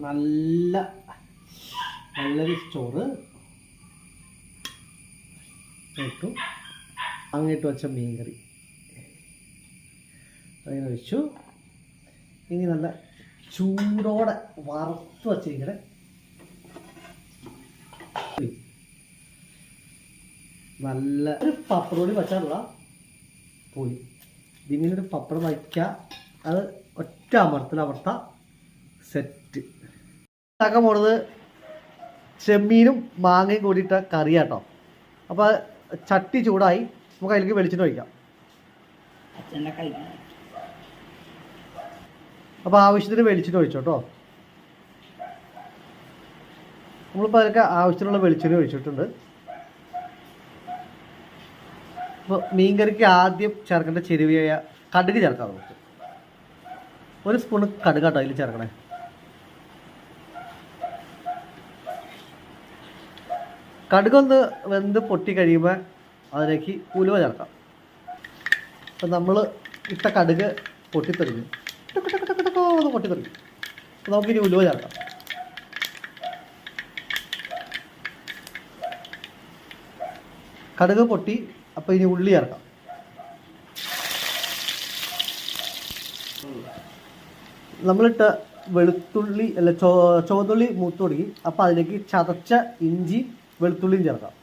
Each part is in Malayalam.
നല്ല നല്ലൊരു ചോറ്. ഇട്ടു. അങ്ങിട്ട് വെച്ച മീൻകറി. അങ്ങനെ വെച്ചു. ഇനി നല്ല ചൂടോടെ വറുത്ത് വച്ചിരിക്കണേ. നല്ല ഒരു പപ്പടോടി വെച്ചാലുള്ള പോയി. ഇതിങ്ങനെ ഒരു പപ്പടം വയ്ക്കുക അത് ഒറ്റ അമർത്തിൽ അമർത്ത. സെറ്റ്. ഉണ്ടാക്കാൻ പോണത് ചെമ്മീനും മാങ്ങയും കൂടിയിട്ട കറിയാട്ടോ. അപ്പോൾ ചട്ടി ചൂടായി നമുക്ക് അതിലേക്ക് വെളിച്ചെണ്ണ ഒഴിക്കാം. അപ്പോൾ ആവശ്യത്തിന് വെളിച്ചെണ്ണ ഒഴിച്ചോ കേട്ടോ നമ്മളിപ്പോൾ അതിലൊക്കെ ആവശ്യത്തിനുള്ള വെളിച്ചെണ്ണ ഒഴിച്ചിട്ടുണ്ട്. അപ്പോൾ മീൻകറിക്ക് ആദ്യം ചേർക്കേണ്ട ചെരുവിയായ കടുക് ചേർക്കാം നമുക്ക്. ഒരു സ്പൂൺ കടുക് കേട്ടോ അതിൽ ചേർക്കണേ. കടുകൊന്ന് വെന്ത് പൊട്ടി കഴിയുമ്പോൾ അതിലേക്ക് ഉലുവ ചേർക്കാം. അപ്പം നമ്മൾ ഇട്ട കടുക് പൊട്ടിത്തെറിഞ്ഞു ഒന്ന് പൊട്ടിത്തെറിഞ്ഞു അപ്പോൾ നമുക്കിനി ഉലുവ ചേർക്കാം. കടുക് പൊട്ടി അപ്പോൾ ഇനി ഉള്ളി ചേർക്കാം. നമ്മളിട്ട വെളുത്തുള്ളി അല്ല ചോ ചുവന്നുള്ളി മൂത്തുള്ളി അപ്പോൾ അതിലേക്ക് ചതച്ച ഇഞ്ചി വെളുത്തുള്ളിയും ചേർക്കാം.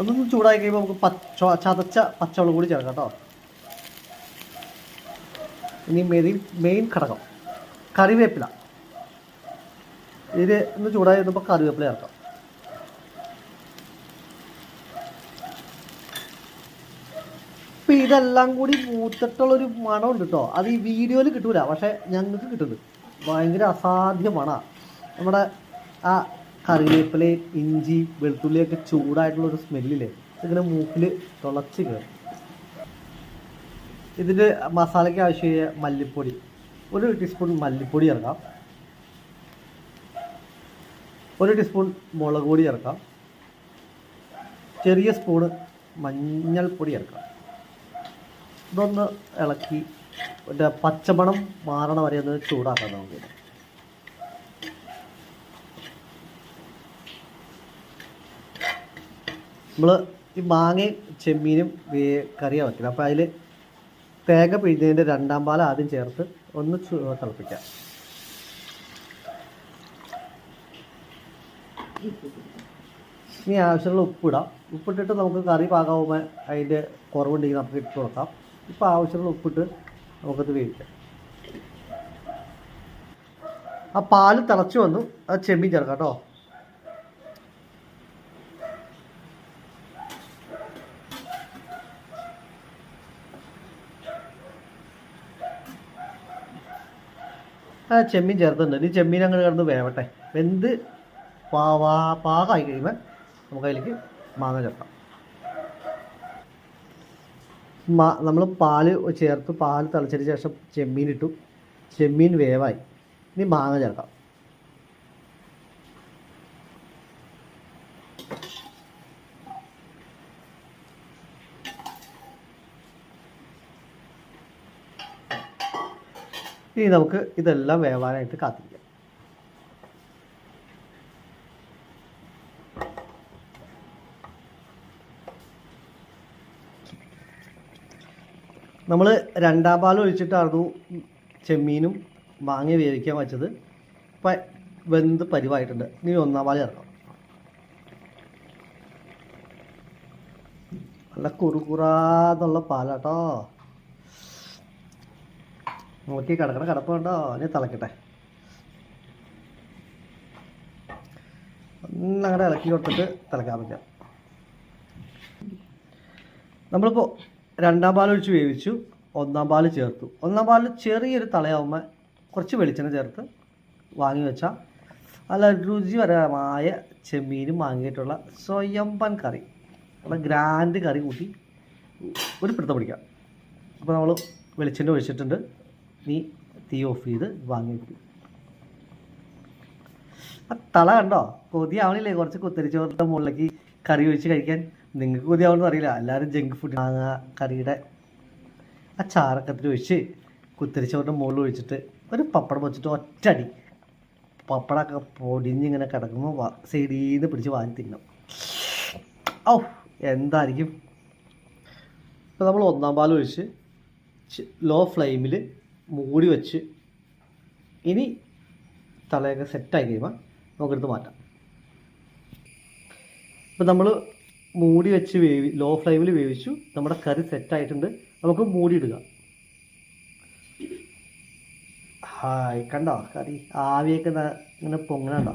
അതൊന്ന് ചൂടായി കഴിയുമ്പോൾ നമുക്ക് പച്ച ചതച്ച പച്ചവെള്ളം കൂടി ചേർക്കാം കേട്ടോ. ഇനി മെയിൻ മെയിൻ ഘടകം കറിവേപ്പില. ഇത് ഒന്ന് ചൂടായി വരുമ്പോൾ കറിവേപ്പില ചേർക്കാം. ഇപ്പം ഇതെല്ലാം കൂടി മൂത്തിട്ടുള്ളൊരു മണമുണ്ട് കേട്ടോ അത് ഈ വീഡിയോയിൽ കിട്ടൂല. പക്ഷെ ഞങ്ങൾക്ക് കിട്ടുന്നത് ഭയങ്കര അസാധ്യ മണമാണ് നമ്മുടെ ആ കറിവേപ്പില ഇഞ്ചി വെളുത്തുള്ളിയൊക്കെ ചൂടായിട്ടുള്ള ചൂടായിട്ടുള്ളൊരു സ്മെല്ലില്ലേ? ഇങ്ങനെ മൂക്കിൽ തുളച്ച് കയറും ഇതിന്റെ മസാലയ്ക്ക് ആവശ്യമായ മല്ലിപ്പൊടി. ഒരു ടീസ്പൂൺ മല്ലിപ്പൊടി ചേർക്കാം. ഒരു ടീസ്പൂൺ മുളക് പൊടി ചേർക്കാം. ചെറിയ സ്പൂണ് മഞ്ഞൾപ്പൊടി ചേർക്കാം. ഇതൊന്ന് ഇളക്കി മറ്റേ പച്ചമണം മാറണ വരെ ഒന്ന് ചൂടാക്കാം നമുക്ക് നമ്മൾ ഈ മാങ്ങയും ചെമ്മീനും കറിയാണ് വയ്ക്കുന്നത് അപ്പോൾ അതിൽ തേങ്ങ പിഴിഞ്ഞതിന്റെ രണ്ടാം പാൽ ആദ്യം ചേർത്ത് ഒന്ന് തിളപ്പിക്കാം. ഇനി ആവശ്യമുള്ള ഉപ്പിടാം. ഉപ്പിട്ടിട്ട് നമുക്ക് കറി പാകാവുമ്പോൾ അതിന്റെ കുറവുണ്ടെങ്കിൽ നമുക്ക് ഇട്ട് കൊടുക്കാം. ഇപ്പോൾ ആവശ്യമുള്ള ഉപ്പിട്ട് നമുക്കത് വേവിക്കാം. ആ പാൽ തിളച്ചു വന്നു. അത് ചെമ്മീൻ ചേർക്കാം കേട്ടോ. ആ ചെമ്മീൻ ചേർത്തിട്ടുണ്ട്. ഇനി ചെമ്മീൻ അങ്ങോട്ട് കിടന്ന് വേവട്ടെ. വെന്ത് പാവാ പാകമായി കഴിയുമ്പോൾ നമുക്ക് അതിലേക്ക് മാങ്ങ ചേർക്കാം. നമ്മൾ പാൽ ചേർത്ത് പാൽ തിളച്ചതിന് ശേഷം ചെമ്മീൻ ഇട്ടു ചെമ്മീൻ വേവായി. ഇനി മാങ്ങ ചേർക്കാം. ഇനി നമുക്ക് ഇതെല്ലാം വേവാനായിട്ട് കാത്തിരിക്കാം. നമ്മൾ രണ്ടാം പാൽ ഒഴിച്ചിട്ടായിരുന്നു ചെമ്മീനും മാങ്ങ വേവിക്കാൻ വെച്ചത്. ഇപ്പം വെന്ത് പരിവായിട്ടുണ്ട്. ഇനി ഒന്നാം പാൽ ചേർക്കാം നല്ല കുറുകുറാന്നുള്ള പാലാട്ടോ. നോക്കി കിടക്കണ കിടപ്പുണ്ടോ? ഇനി തിളക്കട്ടെ. ഒന്നങ്ങനെ ഇളക്കി കൊടുത്തിട്ട് തിളക്കാൻ പറ്റാം നമ്മളിപ്പോൾ രണ്ടാം പാൽ ഒഴിച്ച് വേവിച്ചു ഒന്നാം പാൽ ചേർത്തു. ഒന്നാം പാൽ ചെറിയൊരു തളയാവുമ്പോൾ കുറച്ച് വെളിച്ചെണ്ണ ചേർത്ത് വാങ്ങി വെച്ചാൽ നല്ല രുചികരമായ ചെമ്മീനും വാങ്ങിയിട്ടുള്ള സ്വയംപൻ കറി. നമ്മുടെ ഗ്രാൻഡ് കറി കൂട്ടി ഒരു പിടുത്തം പിടിക്കാം. അപ്പോൾ നമ്മൾ വെളിച്ചെണ്ണ ഒഴിച്ചിട്ടുണ്ട്. നീ തീ ഓഫ് ചെയ്ത് വാങ്ങി വെക്കും. ആ തള കണ്ടോ? കൊതിയാവണില്ലേ കുറച്ച് കുത്തരിച്ചോറിന്റെ മുകളിലേക്ക് കറി ഒഴിച്ച് കഴിക്കാൻ? നിങ്ങൾക്ക് കൊതിയാവണമെന്ന് അറിയില്ല. എല്ലാവരും ജങ്ക് ഫുഡ് മാങ്ങ കറിയുടെ ആ ചാറക്കത്തിൽ ഒഴിച്ച് കുത്തിരിച്ചവരുടെ മുകളിൽ ഒഴിച്ചിട്ട് ഒരു പപ്പടം വെച്ചിട്ട് ഒറ്റടി പപ്പടമൊക്കെ പൊടിഞ്ഞിങ്ങനെ കിടക്കുമ്പോൾ സൈഡിൽ നിന്ന് പിടിച്ച് വാങ്ങി തിന്നും. ഔ എന്തായിരിക്കും? ഇപ്പോൾ നമ്മൾ ഒന്നാം പാൽ ഒഴിച്ച് ലോ ഫ്ലെയിമിൽ മൂടി വെച്ച് ഇനി തലയൊക്കെ സെറ്റായി കഴിയുമ്പോൾ നമുക്കെടുത്ത് മാറ്റാം. ഇപ്പം നമ്മൾ മൂടി വെച്ച് വേവി ലോ ഫ്ലെയിമിൽ വേവിച്ചു. നമ്മുടെ കറി സെറ്റായിട്ടുണ്ട് നമുക്ക് മൂടിയിടുക. ഹായ് കണ്ടോ? കറി ആവിയൊക്കെ ഇങ്ങനെ പൊങ്ങണുണ്ടോ